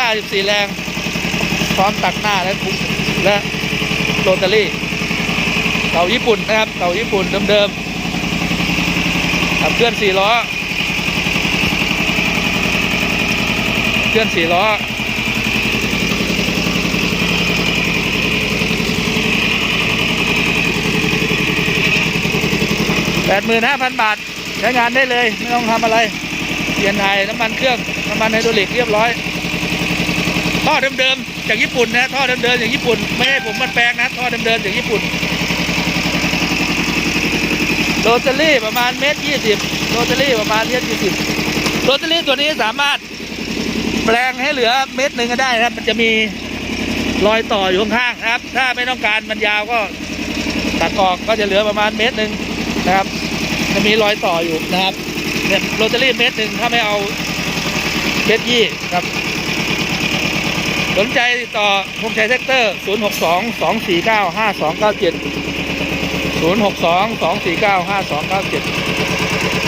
ล่า14 แรง พร้อมตักหน้าและทุและโรตารี่เก่าญี่ปุ่นนะครับเก่าญี่ปุ่นเดิมๆขับเคลื่อน4ล้อเคลื่อน4ล้อแปดหมื่นห้าพันบาทใช้งานได้เลย ไม่ต้องทำอะไรเปลี่ยนถ่ายน้ำมันเครื่อง น้ำมันไฮดรอลิกเรียบร้อย ท่อเดิมๆจากญี่ปุ่นนะท่อเดิมๆจากญี่ปุ่น ไม่ให้ผมมันแปลงนะท่อเดิมๆจากญี่ปุ่นโรตารี่ประมาณเมตรยี่สิบโรตารี่ประมาณเมตรยี่สิบโรตารี่ตัวนี้สามารถแปลงให้เหลือเมตรหนึ่งก็ได้นะครับ มันจะมีรอยต่ออยู่ข้างๆนะครับ ถ้าไม่ต้องการมันยาวก็ตัดออกก็จะเหลือประมาณเมตรหนึ่งนะครับ จะมีรอยต่ออยู่นะครับเนี่ยโรตารี่เมตรหนึ่งถ้าไม่เอาเมตรยี่ครับ นใจติดต่อพงชัยเซกเตอร์ 0 6 2 2 4 9 5 2 9 7 0 6 2 2 4 9 5 2 9 7